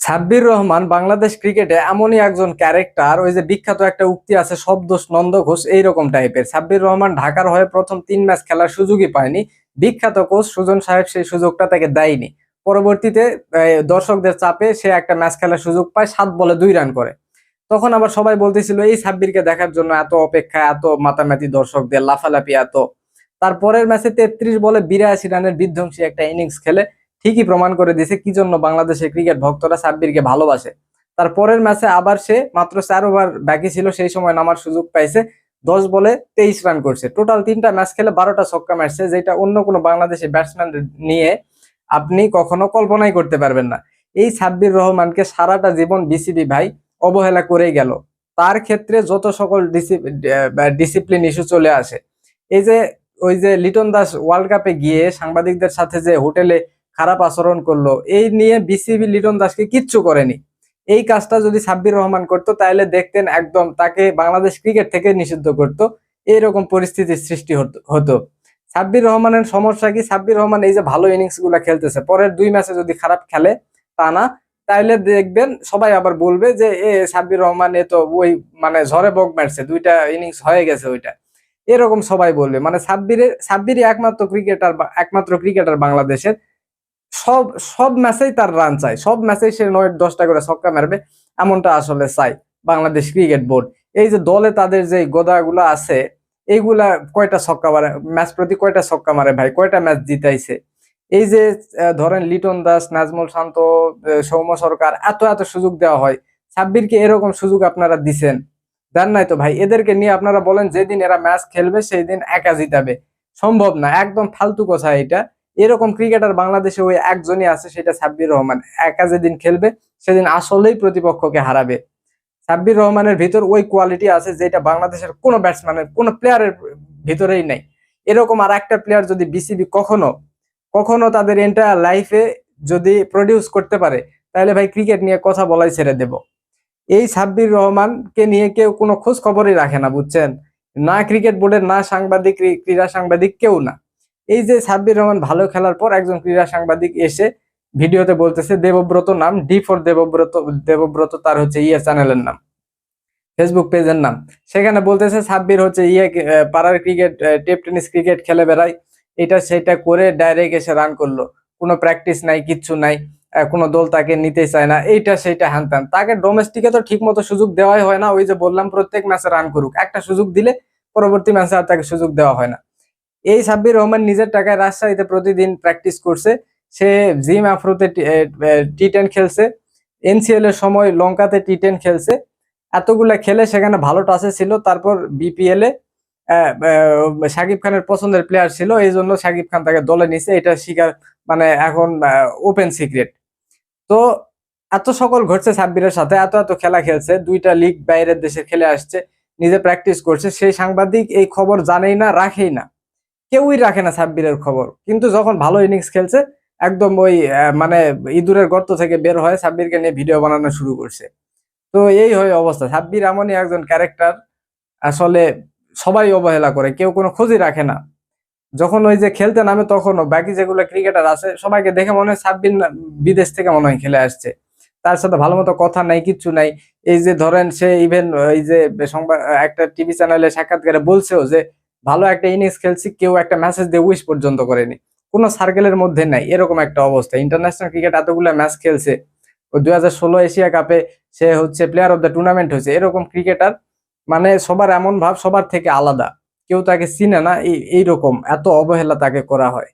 সাব্বির রহমান বাংলাদেশ ক্রিকেটে এমনই একজন ক্যারেক্টার, ওই যে বিখ্যাত একটা উক্তি আছে, সব দোষ নন্দ ঘোষ, এইরকম টাইপের। সাব্বির রহমান ঢাকার হয়ে প্রথম তিন ম্যাচ খেলার সুযোগই পায়নি। বিখ্যাত কোচ সুজন সাহেব সেই সুযোগটা তাকে দেয়নি। পরবর্তীতে দর্শকদের চাপে সে একটা ম্যাচ খেলার সুযোগ পায়, সাত বলে দুই রান করে। তখন আবার সবাই বলতেছিল, এই সাব্বিরকে দেখার জন্য এত অপেক্ষা এত মাতামাতি দর্শকদের, লাফালাফি এত। তারপরের ম্যাচে তেত্রিশ বলে বিরাশি রানের বিধ্বংসী একটা ইনিংস খেলে ঠিকই প্রমাণ করে দিয়েছে কি জন্য বাংলাদেশের ক্রিকেট ভক্তরা সাব্বিরকে ভালোবাসে। তার পরের ম্যাচে আবার সে মাত্র চার ওভার বাকি ছিল, সেই সময় নামার সুযোগ পাইছে। দশ বলে তেইশ রান করছে। টোটাল তিনটা ম্যাচ খেলে বারোটা ছক্কা মারছে, যেটা অন্য কোনো বাংলাদেশি ব্যাটসম্যান নিয়ে আপনি কখনো কল্পনাই করতে পারবেন না। এই সাব্বির রহমানকে সারাটা জীবন বিসিবি ভাই অবহেলা করেই গেল। তার ক্ষেত্রে যত সকল ডিসিপ্লিন ইস্যু চলে আসে। এই যে, ওই যে লিটন দাস ওয়ার্ল্ড কাপে গিয়ে সাংবাদিকদের সাথে যে হোটেলে খারাপ আচরণ করল, এই নিয়ে বিসিবি লিটন দাসকে কিচ্ছু করেনি। এই কাজটা যদি সাব্বির রহমান করতো, তাহলে দেখতেন একদম তাকে বাংলাদেশ ক্রিকেট থেকে নিষিদ্ধ করতো। এইরকম পরিস্থিতির সৃষ্টি হতো- সাব্বির রহমানের সমস্যা কি? সাব্বির রহমান এই যে ভালো ইনিংসগুলা খেলতেছে, পরের দুই ম্যাচে যদি খারাপ খেলে তা না তাইলে দেখবেন সবাই আবার বলবে যে, এ, সাব্বির রহমান, এ তো ওই মানে ঝড়ে বক মারছে, দুইটা ইনিংস হয়ে গেছে ওইটা। এরকম সবাই বলবে। মানে সাব্বিরের, সাব্বিরই একমাত্র ক্রিকেটার একমাত্র ক্রিকেটার বাংলাদেশের। সব সব ম্যাচেই তার রান চাই সব ম্যাচেই সে নয়, দশটা করে ছক্কা মারবে, এমনটা আসলে চাই বাংলাদেশ ক্রিকেট বোর্ড এই যে দলে তাদের যে গোদাগুলো আছে, এইগুলা কয়টা ছক্কা মারে ম্যাচ প্রতি কয়টা ছক্কা মারে ভাই? কয়টা ম্যাচ জিতাইছে? এই যে ধরেন লিটন দাস, নাজমুল শান্ত সৌম্য সরকার, এত এত সুযোগ দেওয়া হয়। সাব্বিরকে এরকম সুযোগ আপনারা দিছেন? দেন নাই তো ভাই? এদেরকে নিয়ে আপনারা বলেন, যেদিন এরা ম্যাচ খেলবে সেই দিন একা জিতাবে। সম্ভব না, একদম ফালতু কথা এটা। এরকম ক্রিকেটার বাংলাদেশে ওই একজনই আছে, সেটা সাব্বির রহমান। একা যেদিন খেলবে, সেদিন আসলেই প্রতিপক্ষকে হারাবে। সাব্বির রহমানের ভিতর ওই কোয়ালিটি আছে যেটা বাংলাদেশের কোনো ব্যাটসম্যানের কোনো প্লেয়ারের ভিতরেই নাই। এরকম আর একটা প্লেয়ার যদি বিসিবি কখনো কখনো তাদের এন্টায়ার লাইফে যদি প্রডিউস করতে পারে, তাহলে ভাই ক্রিকেট নিয়ে কথা বলাই ছেড়ে দেব। এই সাব্বির রহমানকে নিয়ে কেউ কোনো খোঁজ খবরই রাখে না, বুঝছেন? না ক্রিকেট বোর্ডের না সাংবাদিক ক্রীড়া সাংবাদিক কেউ না। এই যে সাব্বির রহমান ভালো খেলার পর একজন ক্রীড়া সাংবাদিক এসে ভিডিওতে বলতেছে, দেবব্রত নাম ডি ফর দেবব্রত দেবব্রত তার হচ্ছে ইয়ে চ্যানেলের নাম ফেসবুক পেজের নাম। সেখানে বলতেছে, সাব্বির হচ্ছে ইয়ে পাড়ার ক্রিকেট টেপ টেনিস ক্রিকেট খেলে বেড়ায়। এটা, সেটা করে ডাইরেক্ট এসে রান করল। কোনো প্র্যাকটিস নাই, কিচ্ছু নাই কোনো দল তাকে নিতে চায় না, এইটা, সেইটা হ্যান ত্যান। তাকে ডোমেস্টিকে তো ঠিক মতো সুযোগ দেওয়াই হয় না, ওই যে বললাম প্রত্যেক ম্যাচে রান করুক। একটা সুযোগ দিলে পরবর্তী ম্যাচে আর তাকে সুযোগ দেওয়া হয় না। এই সাব্বির রহমান নিজের টাকায় রাজশাহীতে প্রতিদিন প্র্যাকটিস করছে। সে জিম আফ্রোতে টি টেন খেলছে। এনসিএল এর সময় লঙ্কাতে টি টেন খেলছে। এতগুলা খেলে সেখানে ভালো টাচে ছিল। তারপর বিপিএল এ শাকিব খানের পছন্দের প্লেয়ার ছিল। এই জন্য শাকিব খান তাকে দলে নিছে। এটা শিকার মানে এখন ওপেন সিক্রেট তো এত সকল ঘটছে সাব্বিরের সাথে। এত এত খেলা খেলছে। দুইটা লিগ বাইরের দেশে খেলে আসছে। নিজে প্র্যাকটিস করছে। সেই সাংবাদিক এই খবর জানেই না, রাখেই না। কেউই রাখে না সাব্বিরের খবর। কিন্তু যখন ভালো ইনিংস খেলছে, একদম ওই মানে ইঁদুরের গর্ত থেকে বের হয়ে সাব্বিরকে নিয়ে ভিডিও বানানো শুরু করছে। তো এই হয় অবস্থা। সাব্বির এমনই একজন ক্যারেক্টার আসলে সবাই অবহেলা করে, কেউ কোনো খোঁজই রাখে না। যখন ওই যে খেলতে নামে তখনও, বাকি যেগুলো ক্রিকেটার আছে, সবাইকে দেখে মনে হয় সাব্বির বিদেশ থেকে মনে হয় খেলে আসছে। তার সাথে ভালো মতো কথা নাই, কিচ্ছু নাই। এই যে ধরেন সে ইভেন এই যে সংবাদ, একটা টিভি চ্যানেলে সাক্ষাৎকারে বলছেও যে ভালো একটা ইনিংস খেলছি, কেউ একটা ম্যাসেজ দিয়ে উইশ পর্যন্ত করেনি। কোনো সার্কেলের মধ্যে নাই, এরকম একটা অবস্থা। ইন্টারন্যাশনাল ক্রিকেট এতগুলো ম্যাচ খেলছে। ওই ষোলো এশিয়া কাপে সে হচ্ছে প্লেয়ার অফ দ্য টুর্নামেন্ট হয়েছে। এরকম ক্রিকেটার মানে সবার এমন ভাব সবার থেকে আলাদা। কেউ তাকে চিনে না, এই, এইরকম। এত অবহেলা তাকে করা হয়।